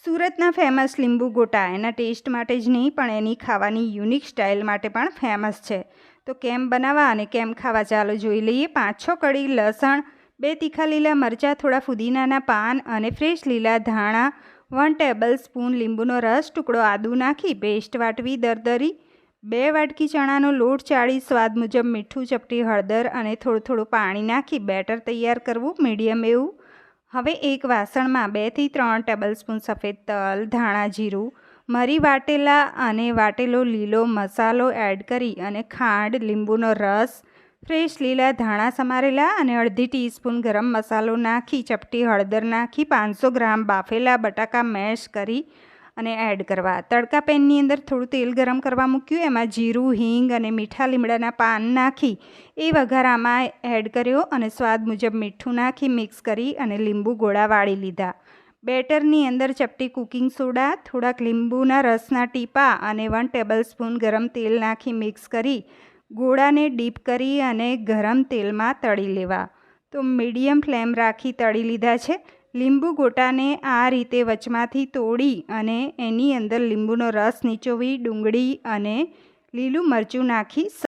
સુરતના ફેમસ લીંબુ ગોટા એના ટેસ્ટ માટે જ નહીં, પણ એની ખાવાની યુનિક સ્ટાઇલ માટે પણ ફેમસ છે. તો કેમ બનાવવા અને કેમ ખાવા ચાલો જોઈ લઈએ. પાંચ છ કડી લસણ, બે તીખા લીલા મરચાં, થોડા ફુદીનાના પાન અને ફ્રેશ લીલા ધાણા, વન ટેબલ સ્પૂન લીંબુનો રસ, ટુકડો આદુ નાખી, પેસ્ટ વાટવી, દરદરી, બે વાટકી ચણાનો લોટ ચાળી, સ્વાદ મુજબ મીઠું, ચપટી, હળદર અને થોડું થોડું પાણી નાખી બેટર તૈયાર કરવું મીડિયમ એવું. હવે એક વાસણમાં બેથી ત્રણ ટેબલસ્પૂન સફેદ તલ, ધાણા જીરું, મરી વાટેલા અને વાટેલો લીલો મસાલો એડ કરી અને ખાંડ, લીંબુનો રસ, ફ્રેશ લીલા ધાણા સમારેલા અને અડધી ટીસ્પૂન ગરમ મસાલો નાખી, ચપટી હળદર નાખી, પાંચસો ગ્રામ બાફેલા બટાકા મેશ કરી અને એડ કરવા. તડકા પેનની અંદર થોડું તેલ ગરમ કરવા મૂક્યું. એમાં જીરું, હિંગ અને મીઠા લીમડાના પાન નાખી એ વઘાર આમાં એડ કર્યો અને સ્વાદ મુજબ મીઠું નાખી મિક્સ કરી અને લીંબુ ગોળા વાળી લીધા. બેટરની અંદર ચપટી કુકિંગ સોડા, થોડાક લીંબુના રસના ટીપા અને વન ટેબલ સ્પૂન ગરમ તેલ નાખી મિક્સ કરી ગોળાને ડીપ કરી અને ગરમ તેલમાં તળી લેવા. તો મીડિયમ ફ્લેમ રાખી તળી લીધા છે. લીંબુ ગોટાને આ રીતે વચમાંથી તોડી અને એની અંદર લીંબુનો રસ નીચોવી, ડુંગળી અને લીલું મરચું નાખી